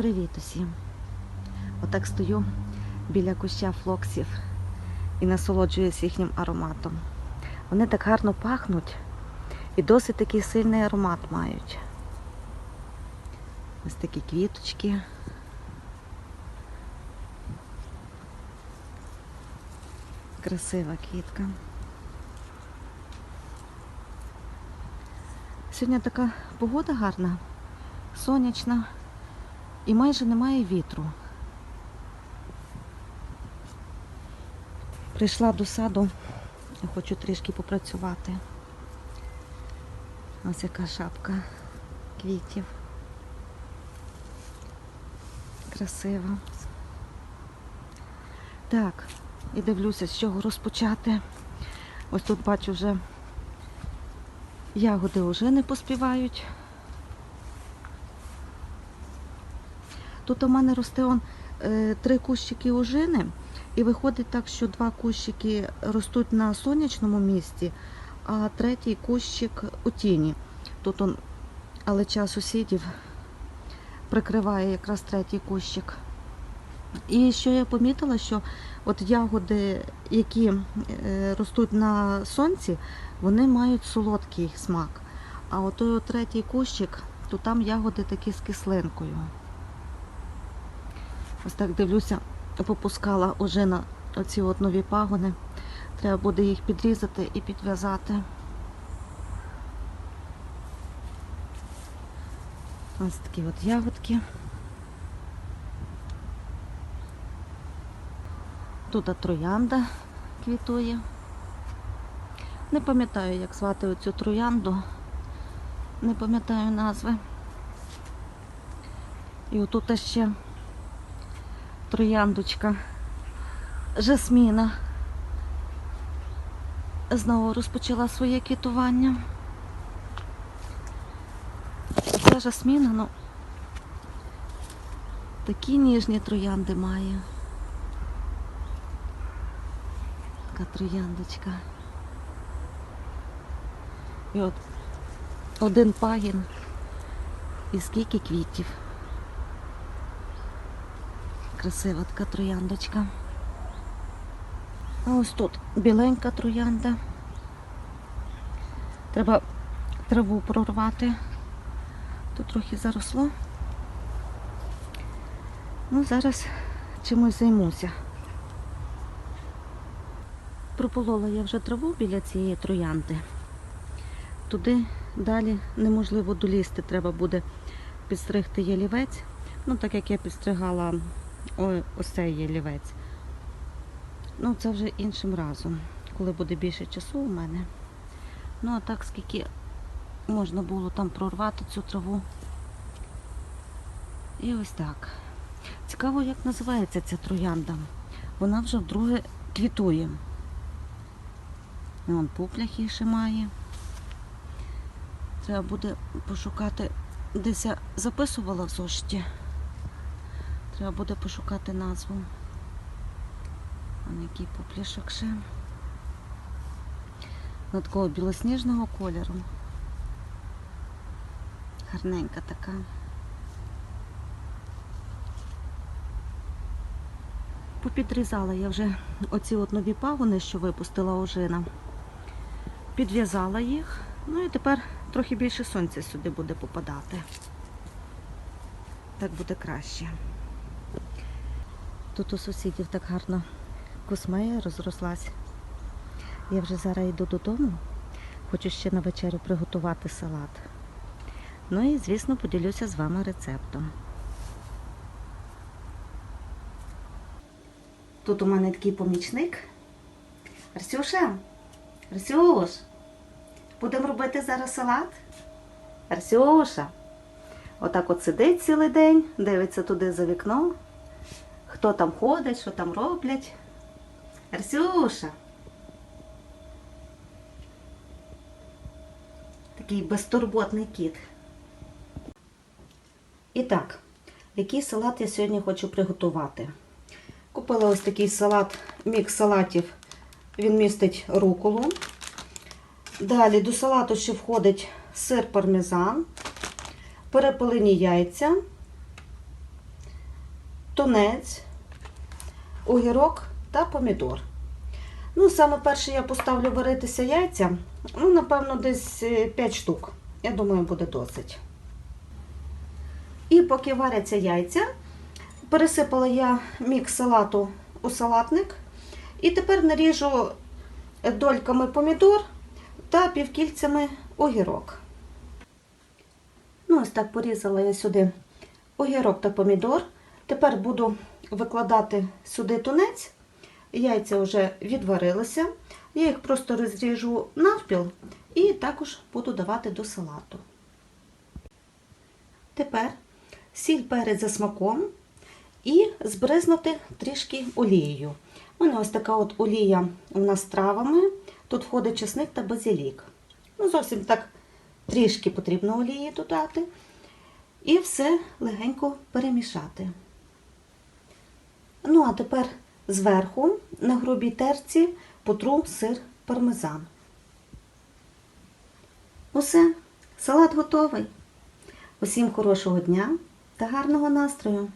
Привіт усім! Отак стою біля куща флоксів і насолоджуюсь їхнім ароматом. Вони так гарно пахнуть і досить такий сильний аромат мають. Ось такі квіточки. Красива квітка. Сьогодні така погода гарна, сонячна і майже немає вітру. Прийшла до саду, я хочу трішки попрацювати. Ось яка шапка квітів. Красива. Так, і дивлюся, з чого розпочати. Ось тут бачу вже ягоди вже не поспівають. Тут у мене росте он, е, три кущики ожини, і виходить так, що два кущики ростуть на сонячному місці, а третій кущик у тіні. Тут он алеча сусідів прикриває якраз третій кущик. І що я помітила, що от ягоди, які е, ростуть на сонці, вони мають солодкий смак. А от той третій кущик, то там ягоди такі з кислинкою. Ось так дивлюся, попускала уже на оці от нові пагони. Треба буде їх підрізати і підв'язати. Ось такі от ягодки. Тут троянда квітує. Не пам'ятаю, як звати оцю троянду. Не пам'ятаю назви. І отут ще трояндочка жасміна. Знову розпочала своє квітування. Ця жасміна, ну, такі ніжні троянди має. Така трояндочка. І от один пагін і скільки квітів. Красива така трояндочка. А ось тут біленька троянда. Треба траву прорвати. Тут трохи заросло. Ну, зараз чимось займуся. Прополола я вже траву біля цієї троянди. Туди далі неможливо долізти, треба буде підстригти ялівець. Ну, так як я підстригала ось цей ялівець. Ну, це вже іншим разом, коли буде більше часу у мене. Ну, а так, скільки можна було там прорвати цю траву. І ось так. Цікаво, як називається ця троянда. Вона вже вдруге квітує. Вон пупляхи ще має. Треба буде пошукати, десь я записувала в зошиті. Треба буде пошукати назву. Вон який пупляшок ще. Вона такого білосніжного кольору. Гарненька така. Попідрізала я вже оці от нові пагони, що випустила ожина. Підв'язала їх. Ну і тепер трохи більше сонця сюди буде попадати. Так буде краще. Тут у сусідів так гарно космея розрослась. Я вже зараз йду додому. Хочу ще на вечерю приготувати салат. Ну і, звісно, поділюся з вами рецептом. Тут у мене такий помічник. Арсюша, Арсюш, будемо робити зараз салат? Арсюша. Отак от сидить цілий день, дивиться туди за вікно. Хто там ходить, що там роблять. Арсюша. Такий безтурботний кіт. І так, який салат я сьогодні хочу приготувати? Купила ось такий салат, мікс салатів. Він містить руколу. Далі до салату ще входить сир пармезан, перепелені яйця, тунець, огірок та помідор. Ну, саме перше я поставлю варитися яйця. Ну, напевно, десь 5 штук. Я думаю, буде досить. І поки варяться яйця, пересипала я мікс салату у салатник. І тепер наріжу дольками помідор та півкільцями огірок. Ну, ось так порізала я сюди огірок та помідор. Тепер буду викладати сюди тунець. Яйця вже відварилися. Я їх просто розріжу навпіл і також буду давати до салату. Тепер сіль перець за смаком і збризнути трішки олією. У мене ось така от олія у нас з травами. Тут входить чесник та базилік. Ну, зовсім так трішки потрібно олії додати. І все легенько перемішати. Ну, а тепер зверху на грубій терці потру сир пармезан. Усе, салат готовий. Усім хорошого дня та гарного настрою!